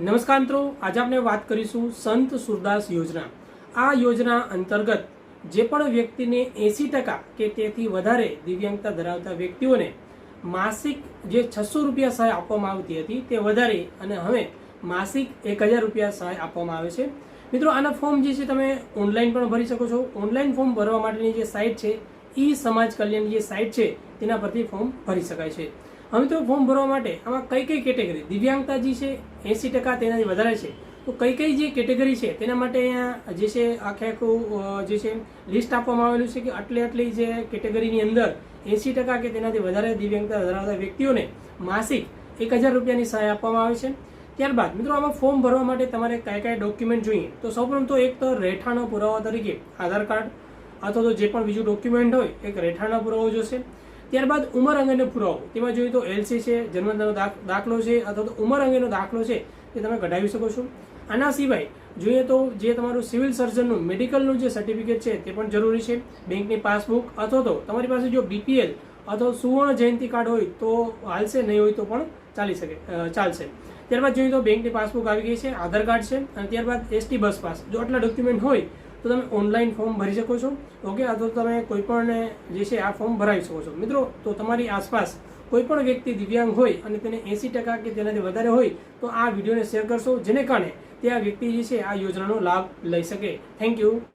નમસ્કાર મિત્રો, આજે આપણે વાત કરીશું સંત સુરદાસ યોજના. આ યોજના અંતર્ગત જે પણ વ્યક્તિને એસી ટકા કે તેથી વધારે દિવ્યાંગતા ધરાવતા વ્યક્તિઓને માસિક જે છસો રૂપિયા સહાય આપવામાં આવતી હતી તે વધારે અને હવે માસિક એક હજાર રૂપિયા સહાય આપવામાં આવે છે. મિત્રો, આના ફોર્મ જે છે તમે ઓનલાઈન પણ ભરી શકો છો. ઓનલાઈન ફોર્મ ભરવા માટેની જે સાઇટ છે, ઈ સમાજ કલ્યાણની જે સાઇટ છે, તેના પરથી ફોર્મ ભરી શકાય છે. હવે તો ફોર્મ ભરવા માટે આમાં કઈ કઈ કેટેગરી દિવ્યાંગતા જે છે, એસી ટકા તેનાથી વધારે છે. તો કઈ કઈ જે કેટેગરી છે, તેના માટે અહીંયા જે છે આખે આખું જે છે લિસ્ટ આપવામાં આવેલું છે કે આટલી આટલી જે કેટેગરીની અંદર એસી ટકા કે તેનાથી વધારે દિવ્યાંગતા ધરાવતા વ્યક્તિઓને માસિક એક હજાર રૂપિયાની સહાય આપવામાં આવે છે. ત્યારબાદ મિત્રો આમાં ફોર્મ ભરવા માટે તમારે કયા કયા ડોક્યુમેન્ટ જોઈએ? તો સૌપ્રથમ તો એક તો રહેઠાણો પુરાવા તરીકે આધાર કાર્ડ, અથવા તો જે પણ બીજું ડોક્યુમેન્ટ હોય, એક રહેઠાણો પુરાવો જોશે. ત્યારબાદ ઉંમર અંગેનો પુરાવો. તેમાં જોઈએ તો એલસી છે જન્મનો દાખલો છે, અથવા તો ઉંમર અંગેનો દાખલો છે, તે તમે કઢાવી શકો છો. આના સિવાય જોઈએ તો જે તમારું સિવિલ સર્જનનું મેડિકલનું જે સર્ટિફિકેટ છે, તે પણ જરૂરી છે. બેંકની પાસબુક અથવા તો તમારી પાસે જો બીપીએલ અથવા સુવર્ણ જયંતિ કાર્ડ હોય તો હાલશે, નહીં હોય તો પણ ચાલી શકે ચાલશે. ત્યારબાદ જોઈએ તો બેંકની પાસબુક આવી ગઈ છે, આધાર કાર્ડ છે, અને ત્યારબાદ એસટી બસ પાસ. જો આટલા ડોક્યુમેન્ટ હોય તો તમે ઓનલાઈન ફોર્મ ભરી શકો છો. ઓકે અથવા તમે કોઈપણ જે છે આ ફોર્મ ભરાવી શકો છો. મિત્રો, તો તમારી આસપાસ કોઈ પણ વ્યક્તિ દિવ્યાંગ હોય અને તેને એસી ટકા કે તેનાથી વધારે હોય, તો આ વિડીયોને શેર કરશો, જેને કારણે તે આ વ્યક્તિ જે છે આ યોજનાનો લાભ લઈ શકે. Thank you